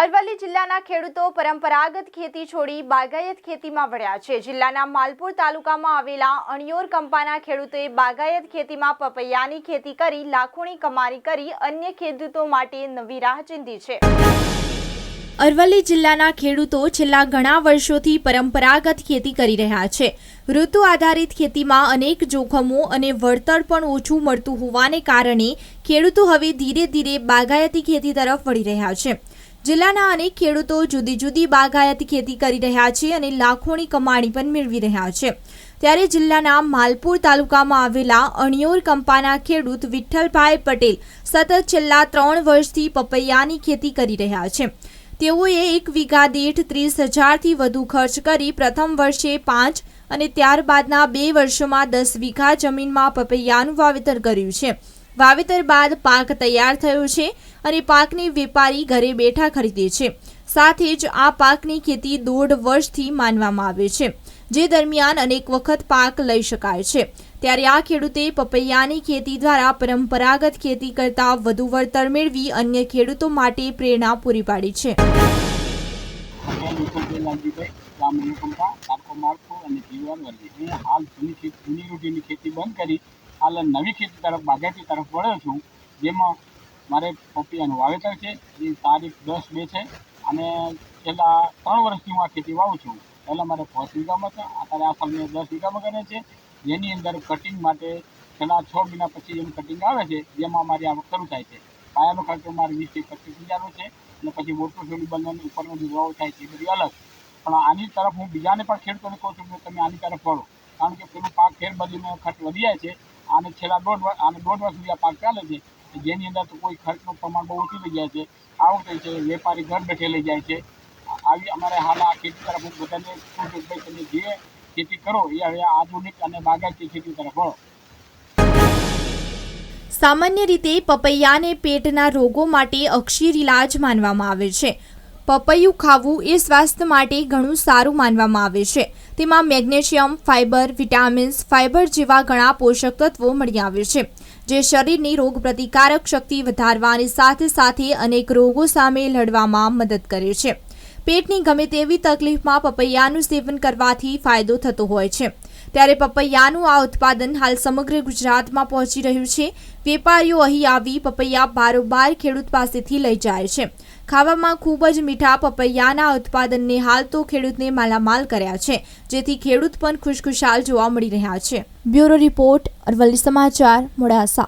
અરવલ્લી જિલ્લાના ખેડૂતો પરંપરાગત ખેતી છોડી બાગાયત ખેતીમાં વળ્યા છે. જિલ્લાના માલપુર તાલુકામાં આવેલા અણિયોર કંપાના ખેડૂતોએ બાગાયત ખેતીમાં પપૈયાની ખેતી કરી, લાખોની કમાણી કરી, અન્ય ખેડૂતો માટે નવી રાહ ચીંધી છે. અરવલ્લી જિલ્લાના ખેડૂતો છેલ્લા ઘણા વર્ષોથી પરંપરાગત ખેતી કરી રહ્યા છે. ઋતુ આધારિત ખેતીમાં અનેક જોખમો અને વળતર પણ ઓછું મળતું હોવાને કારણે ખેડૂતો હવે ધીરે ધીરે બાગાયતી ખેતી તરફ વળી રહ્યા છે. જિલ્લાના અનેક ખેડૂતો જુદી જુદી બાગાયતી ખેતી કરી રહ્યા છે અને લાખોની કમાણી પણ મેળવી રહ્યા છે. ત્યારે જિલ્લાના માલપુર તાલુકામાં આવેલા અણિયોર કંપાના ખેડૂત વિઠ્ઠલભાઈ પટેલ સતત છેલ્લા ત્રણ વર્ષથી પપૈયાની ખેતી કરી રહ્યા છે. તેઓએ એક વીઘા દીઠ ત્રીસ હજારથી વધુ ખર્ચ કરી પ્રથમ વર્ષે પાંચ અને ત્યારબાદના બે વર્ષોમાં દસ વીઘા જમીનમાં પપૈયાનું વાવેતર કર્યું છે. વાવેતર બાદ પાક તૈયાર થયો છે અને પાકને વેપારી ઘરે બેઠા ખરીદે છે. સાથે જ આ પાકની ખેતી દોઢ વર્ષથી માનવામાં આવે છે, જે દરમિયાન અનેક વખત પાક લઈ શકાય છે. ત્યારે આ ખેડૂતે પપૈયાની ખેતી દ્વારા પરંપરાગત ખેતી કરતા વધુ વળતર મેળવી અન્ય ખેડૂતો માટે પ્રેરણા પૂરી પાડી છે. અને જીવન વર્ગી. હાલ જૂની જૂની રૂઢીની ખેતી બંધ કરી હાલ નવી ખેતી તરફ, બાગાયતી તરફ વળ્યો છું, જેમાં મારે પપૈયાનું વાવેતર છે, જે તારીખ દસ બે છે, અને છેલ્લા ત્રણ વર્ષથી હું આ ખેતી વાવું છું. પહેલાં મારે પાંચ વીઘામાં હતા, અત્યારે આ મેં દસ વીઘામાં કરે છે. જેની અંદર કટિંગ માટે છેલ્લા છ મહિના પછી એનું કટિંગ આવે છે, જેમાં મારી આવક શરૂ થાય છે. પાયાનો ખર્ચો મારે વીસથી પચીસ હજારનો છે, અને પછી મોટું છોડી બંધન ઉપરનો જે ભાવ થાય છે, એ બધી અલગ. પણ આની તરફ હું બીજાને પણ ખેડૂતોને કહું છું કે તમે આની તરફ વળો. કારણ કે પેલું પાક ફેર બદલીને ખર્ચ વધી જાય છે અને છેલ્લા દોઢ વર્ષ અને દોઢ વર્ષ સુધી આ પાક ચાલે છે. જેની અંદર તો કોઈ ખર્ચનું પ્રમાણ બહુ ઓછું થઈ જાય છે. આ થાય છે વેપારી ઘર બેઠે લઈ જાય છે. આવી અમારે હાલ આ ખેતી તરફ હું બધાને કહું કે ભાઈ તમે જે ખેતી કરો એ હવે આધુનિક અને બાગાયતી ખેતી તરફ વળો સામાન્ય રીતે પપૈયાને પેટના રોગો માટે અક્ષીર ઇલાજ માનવામાં આવે છે. પપૈયું ખાવું એ સ્વાસ્થ્ય માટે ઘણું સારું માનવામાં આવે છે. તેમાં મેગ્નેશિયમ, ફાઇબર, વિટામિન્સ, ફાઇબર જેવા ઘણા પોષક તત્વો મળી આવે છે, જે શરીરની રોગ પ્રતિકારક શક્તિ વધારવાની સાથે સાથે અનેક રોગો સામે લડવામાં મદદ કરે છે. પેટની ગમે તેવી તકલીફમાં પપૈયાનું સેવન કરવાથી ફાયદો થતો હોય છે. ત્યારે પપૈયાનું આ ઉત્પાદન હાલ સમગ્ર ગુજરાતમાં પહોંચી રહ્યું છે. વેપારીઓ અહીં આવી પપૈયા બારોબાર ખેડૂત પાસેથી લઈ જાય છે. ખાવામાં ખૂબ જ મીઠા પપૈયાના ઉત્પાદનને હાલ તો ખેડૂતને માલામાલ કર્યા છે. જેથી ખેડૂત પણ ખુશખુશાલ જોવા મળી રહ્યા છે. બ્યુરો રિપોર્ટ અરવલ્લી સમાચાર, મોડાસા.